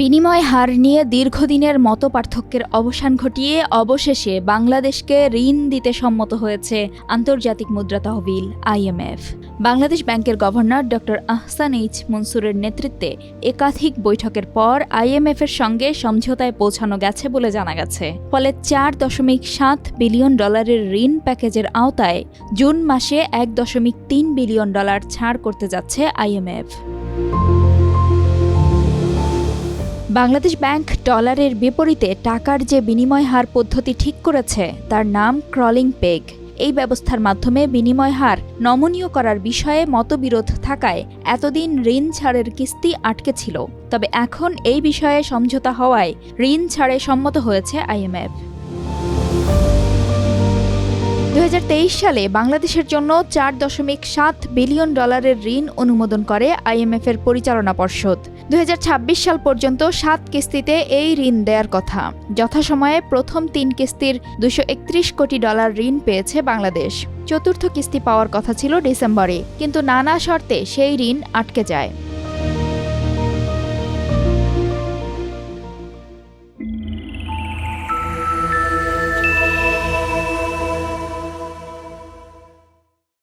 বিনিময় হার নিয়ে দীর্ঘদিনের মতো পার্থক্যের অবসান ঘটিয়ে অবশেষে বাংলাদেশকে ঋণ দিতে সম্মত হয়েছে আন্তর্জাতিক মুদ্রা তহবিল আইএমএফ বাংলাদেশ ব্যাংকের গভর্নর ডক্টর আহসান এইচ মনসুরের নেতৃত্বে একাধিক বৈঠকের পর আইএমএফের সঙ্গে সমঝোতায় পৌঁছানো গেছে বলে জানা গেছে। ফলে চার দশমিক সাত বিলিয়ন ডলারের ঋণ প্যাকেজের আওতায় জুন মাসে এক দশমিক তিন বিলিয়ন ডলার ছাড় করতে যাচ্ছে আইএমএফ বাংলাদেশ ব্যাংক ডলারের বিপরীতে টাকার যে বিনিময় হার পদ্ধতি ঠিক করেছে, তার নাম ক্রলিং পেগ। এই ব্যবস্থার মাধ্যমে বিনিময় হার নমনীয় করার বিষয়ে মতবিরোধ থাকায় এতদিন ঋণ ছাড়ের কিস্তি আটকে ছিল। তবে এখন এই বিষয়ে সমঝোতা হওয়ায় ঋণ ছাড়ে সম্মত হয়েছে আইএমএফ সালে বাংলাদেশের জন্য চার দশমিক সাত বিলিয়ন ডলারের ঋণ অনুমোদন করে আইএমএফ এর পরিচালনা পর্ষদ। দুই হাজার ছাব্বিশ সাল পর্যন্ত সাত কিস্তিতে এই ঋণ দেওয়ার কথা। যথাসময়ে প্রথম তিন কিস্তির দুশো কোটি ডলার ঋণ পেয়েছে বাংলাদেশ। চতুর্থ কিস্তি পাওয়ার কথা ছিল ডিসেম্বরে, কিন্তু নানা শর্তে সেই ঋণ আটকে যায়।